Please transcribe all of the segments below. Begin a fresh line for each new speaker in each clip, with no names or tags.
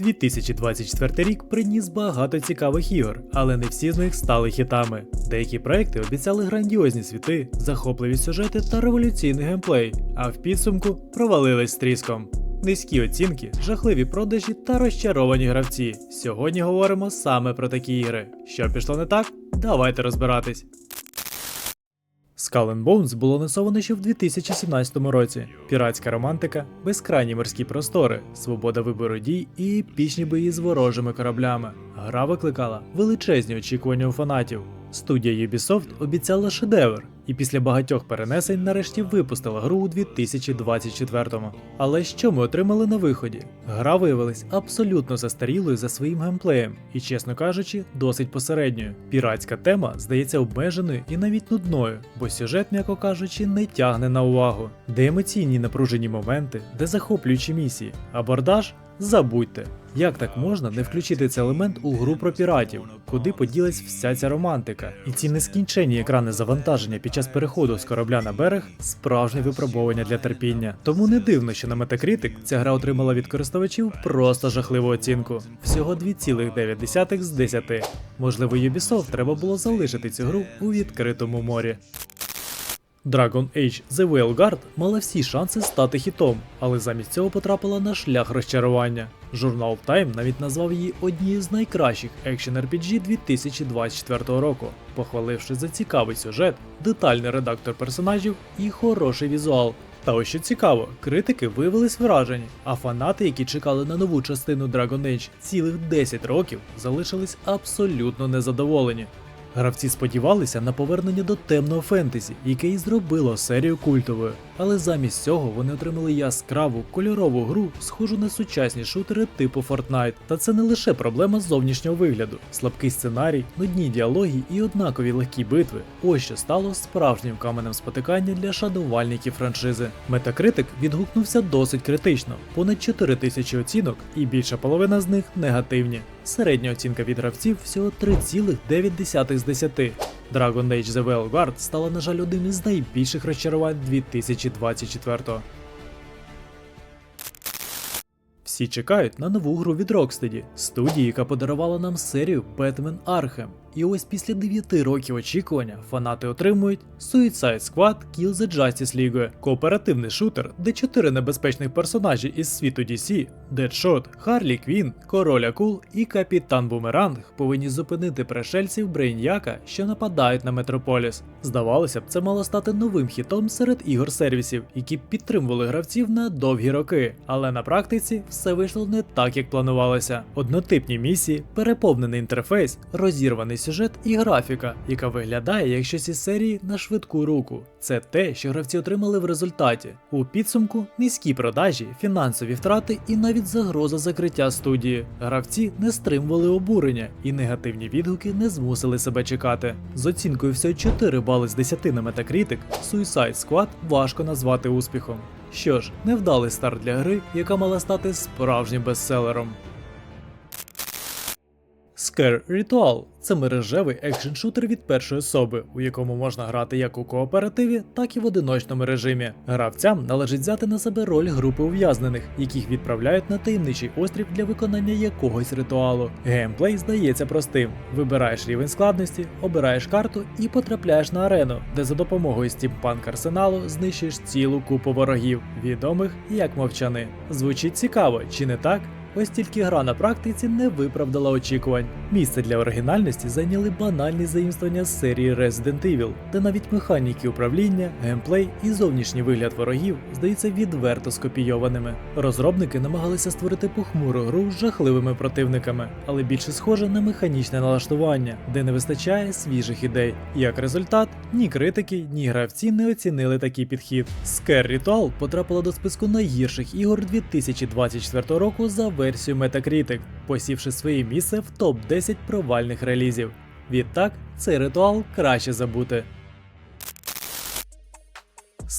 2024 рік приніс багато цікавих ігор, але не всі з них стали хітами. Деякі проекти обіцяли грандіозні світи, захопливі сюжети та революційний геймплей, а в підсумку провалились з тріском. Низькі оцінки, жахливі продажі та розчаровані гравці. Сьогодні говоримо саме про такі ігри. Що пішло не так? Давайте розбиратись. Skull and Bones було насоване ще в 2017 році. Піратська романтика, безкрайні морські простори, свобода вибору дій і епічні бої з ворожими кораблями. Гра викликала величезні очікування у фанатів. Студія Ubisoft обіцяла шедевр, і після багатьох перенесень нарешті випустила гру у 2024-му. Але що ми отримали на виході? Гра виявилась абсолютно застарілою за своїм геймплеєм і, чесно кажучи, досить посередньою. Піратська тема здається обмеженою і навіть нудною, бо сюжет, м'яко кажучи, не тягне на увагу, де емоційні напружені моменти, де захоплюючі місії, абордаж Забудьте, як так можна не включити цей елемент у гру про піратів, куди поділась вся ця романтика, і ці нескінченні екрани завантаження під час переходу з корабля на берег справжнє випробування для терпіння. Тому не дивно, що на Metacritic ця гра отримала від користувачів просто жахливу оцінку всього 2,9 з 10. Можливо, Ubisoft треба було залишити цю гру у відкритому морі. Dragon Age The Veilguard мала всі шанси стати хітом, але замість цього потрапила на шлях розчарування. Журнал Time навіть назвав її однією з найкращих екшен RPG 2024 року, похваливши за цікавий сюжет, детальний редактор персонажів і хороший візуал. Та ось що цікаво, критики виявились вражені, а фанати, які чекали на нову частину Dragon Age цілих 10 років, залишились абсолютно незадоволені. Гравці сподівалися на повернення до темного фентезі, яке і зробило серію культовою, але замість цього вони отримали яскраву кольорову гру, схожу на сучасні шутери типу Fortnite. Та це не лише проблема зовнішнього вигляду, слабкий сценарій, нудні діалоги і однакові легкі битви. Ось що стало справжнім каменем спотикання для шанувальників франшизи. Метакритик відгукнувся досить критично, понад 4 тисячі оцінок, і більша половина з них негативні. Середня оцінка від гравців всього 3,9 з 10. Dragon Age The Veilguard стала, на жаль, одним із найбільших розчарувань 2024-го. Всі чекають на нову гру від Rocksteady, студії, яка подарувала нам серію Batman Arkham. І ось після 9 років очікування фанати отримують Suicide Squad Kill the Justice League – кооперативний шутер, де чотири небезпечних персонажі із світу DC – Deadshot, Харлі Квін, Король Акул і Капітан Бумеранг повинні зупинити пришельців Брейньяка, що нападають на Метрополіс. Здавалося б, це мало стати новим хітом серед ігор сервісів, які підтримували гравців на довгі роки. Але на практиці все вийшло не так, як планувалося. Однотипні місії, переповнений інтерфейс, розірваний сюжет і графіка, яка виглядає як щось із серії на швидку руку. Це те, що гравці отримали в результаті. У підсумку низькі продажі, фінансові втрати і навіть загроза закриття студії. Гравці не стримували обурення, і негативні відгуки не змусили себе чекати. З оцінкою всього 4 бали з 10 на Metacritic, Suicide Squad важко назвати успіхом. Що ж, невдалий старт для гри, яка мала стати справжнім бестселером. Scare Ritual – це мережевий екшн-шутер від першої особи, у якому можна грати як у кооперативі, так і в одиночному режимі. Гравцям належить взяти на себе роль групи ув'язнених, яких відправляють на таємничий острів для виконання якогось ритуалу. Геймплей здається простим: вибираєш рівень складності, обираєш карту і потрапляєш на арену, де за допомогою стімпанк арсеналу знищуєш цілу купу ворогів, відомих як мовчани. Звучить цікаво, чи не так? Ось тільки гра на практиці не виправдала очікувань. Місце для оригінальності зайняли банальні заімствування з серії Resident Evil, де навіть механіки управління, геймплей і зовнішній вигляд ворогів здаються відверто скопійованими. Розробники намагалися створити похмуру гру з жахливими противниками, але більше схоже на механічне налаштування, де не вистачає свіжих ідей. Як результат, ні критики, ні гравці не оцінили такий підхід. Scare Ritual потрапила до списку найгірших ігор 2024 року за версію Metacritic, посівши своє місце в топ-10 провальних релізів. Відтак, цей ритуал краще забути.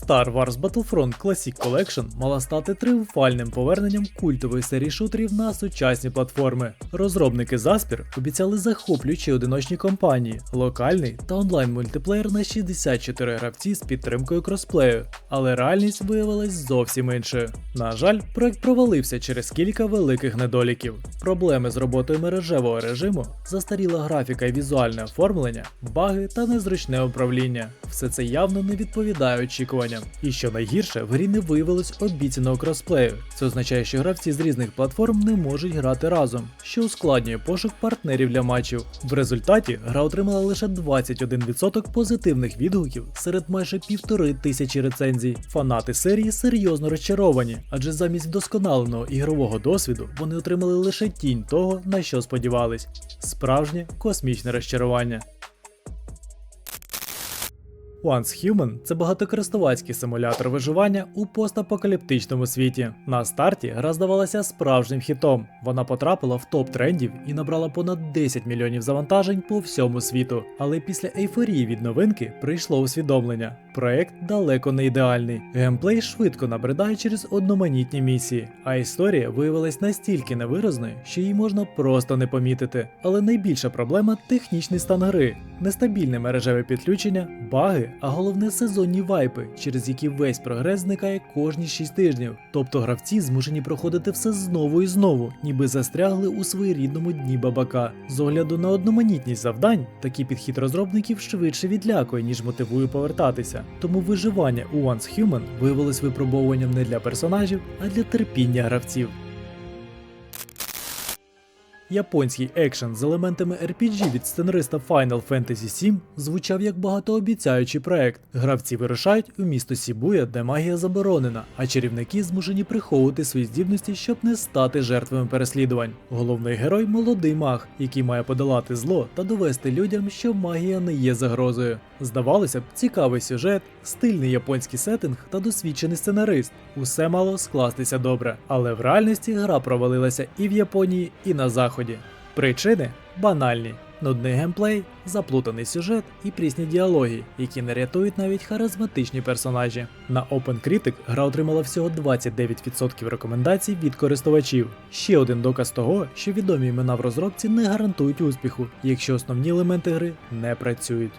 Star Wars Battlefront Classic Collection мала стати тріумфальним поверненням культової серії шутерів на сучасні платформи. Розробники Заспір обіцяли захоплюючі одиночні кампанії, локальний та онлайн мультиплеєр на 64 гравці з підтримкою кросплею, але реальність виявилась зовсім іншою. На жаль, проект провалився через кілька великих недоліків. проблеми з роботою мережевого режиму, застаріла графіка і візуальне оформлення, баги та незручне управління. Все це явно не відповідає очікуванням. І що найгірше, в грі не виявилось обіцяного кросплею. Це означає, що гравці з різних платформ не можуть грати разом, що ускладнює пошук партнерів для матчів. В результаті гра отримала лише 21% позитивних відгуків серед майже півтори тисячі рецензій. Фанати серії серйозно розчаровані, адже замість вдосконаленого ігрового досвіду вони отримали лише тінь того, на що сподівались. Справжнє космічне розчарування. Once Human це багатокористувацький симулятор виживання у постапокаліптичному світі. На старті гра здавалася справжнім хітом. Вона потрапила в топ трендів і набрала понад 10 мільйонів завантажень по всьому світу. Але після ейфорії від новинки прийшло усвідомлення. Проект далеко не ідеальний. Геймплей швидко набридає через одноманітні місії, а історія виявилась настільки невиразною, що її можна просто не помітити. Але найбільша проблема технічний стан гри, нестабільне мережеве підключення, баги, а головне сезонні вайпи, через які весь прогрес зникає кожні 6 тижнів. Тобто гравці змушені проходити все знову і знову, ніби застрягли у своєрідному дні бабака. З огляду на одноманітність завдань, такий підхід розробників швидше відлякує, ніж мотивує повертатися. Тому виживання у Once Human виявилось випробовуванням не для персонажів, а для терпіння гравців. Японський екшен з елементами RPG від сценариста Final Fantasy VII звучав як багатообіцяючий проект. Гравці вирушають у місто Сібуя, де магія заборонена, а чарівники змушені приховувати свої здібності, щоб не стати жертвами переслідувань. Головний герой молодий маг, який має подолати зло та довести людям, що магія не є загрозою. Здавалося б, цікавий сюжет, стильний японський сеттинг та досвідчений сценарист. Усе мало скластися добре, але в реальності гра провалилася і в Японії, і на заході. Причини банальні. Нудний геймплей, заплутаний сюжет і прісні діалоги, які не рятують навіть харизматичні персонажі. На OpenCritic гра отримала всього 29% рекомендацій від користувачів. Ще один доказ того, що відомі імена в розробці не гарантують успіху, якщо основні елементи гри не працюють.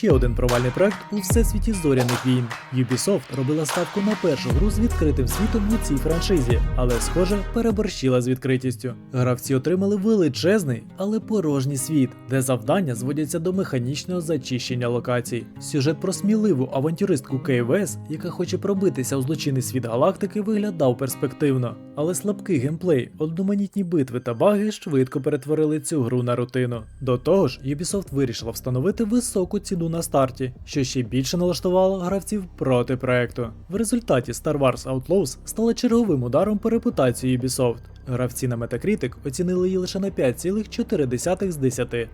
Ще один провальний проект у всесвіті зоряних війн. Ubisoft робила ставку на першу гру з відкритим світом у цій франшизі, але, схоже, переборщила з відкритістю. Гравці отримали величезний, але порожній світ, де завдання зводяться до механічного зачищення локацій. Сюжет про сміливу авантюристку КВС, яка хоче пробитися у злочинний світ галактики, виглядав перспективно. Але слабкий геймплей, одноманітні битви та баги швидко перетворили цю гру на рутину. До того ж, Ubisoft вирішила встановити високу ціну на старті, що ще більше налаштувало гравців проти проекту. В результаті Star Wars Outlaws стала черговим ударом по репутації Ubisoft. Гравці на Metacritic оцінили її лише на 5,4 з 10.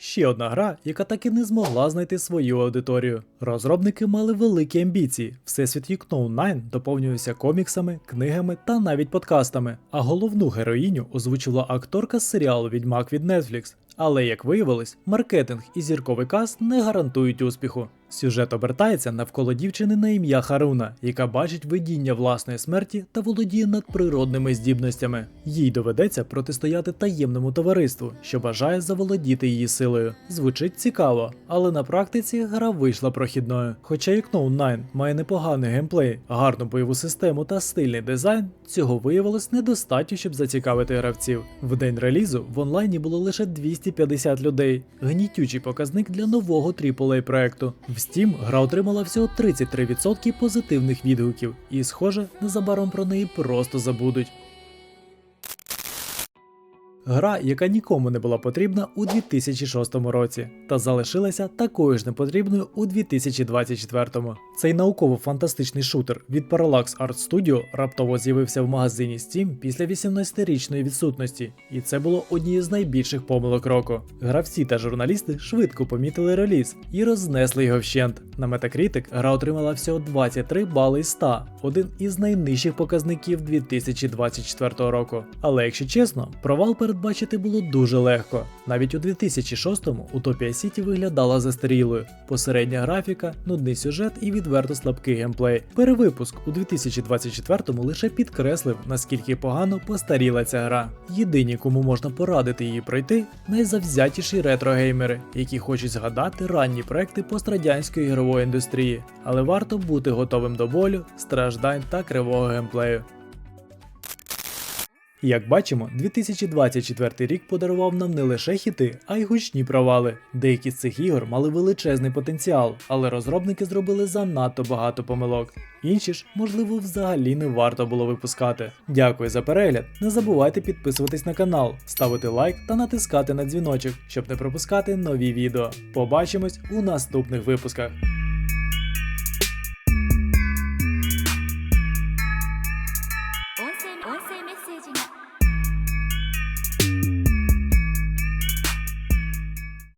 Ще одна гра, яка так і не змогла знайти свою аудиторію. Розробники мали великі амбіції. Всесвіт Юкноу 9 доповнювався коміксами, книгами та навіть подкастами. А головну героїню озвучила акторка з серіалу Відьмак від Netflix. Але як виявилось, маркетинг і зірковий каст не гарантують успіху. Сюжет обертається навколо дівчини на ім'я Харуна, яка бачить видіння власної смерті та володіє надприродними здібностями. Їй доведеться протистояти таємному товариству, що бажає заволодіти її силою. Звучить цікаво, але на практиці гра вийшла прохідною. Хоча як No 9 має непоганий геймплей, гарну бойову систему та стильний дизайн, цього виявилось недостатньо, щоб зацікавити гравців. В день релізу в онлайні було лише 250 людей. Гнітючий показник для нового AAA проекту. Steam гра отримала всього 33% позитивних відгуків, і, схоже, незабаром про неї просто забудуть. Гра, яка нікому не була потрібна у 2006 році, та залишилася такою ж непотрібною у 2024. Цей науково-фантастичний шутер від Parallax Art Studio раптово з'явився в магазині Steam після 18-річної відсутності, і це було однією з найбільших помилок року. Гравці та журналісти швидко помітили реліз і рознесли його вщент. На Metacritic гра отримала всього 23 бали із 100, один із найнижчих показників 2024 року. Але якщо чесно, провал перед передбачити було дуже легко. Навіть у 2006-му Утопія Сіті виглядала застарілою. Посередня графіка, нудний сюжет і відверто слабкий геймплей. Перевипуск у 2024-му лише підкреслив, наскільки погано постаріла ця гра. Єдині, кому можна порадити її пройти, найзавзятіші ретро-геймери, які хочуть згадати ранні проекти пострадянської ігрової індустрії, але варто бути готовим до болю, страждань та кривого геймплею. Як бачимо, 2024 рік подарував нам не лише хіти, а й гучні провали. Деякі з цих ігор мали величезний потенціал, але розробники зробили занадто багато помилок. Інші ж, можливо, взагалі не варто було випускати. Дякую за перегляд. Не забувайте підписуватись на канал, ставити лайк та натискати на дзвіночок, щоб не пропускати нові відео. Побачимось у наступних випусках.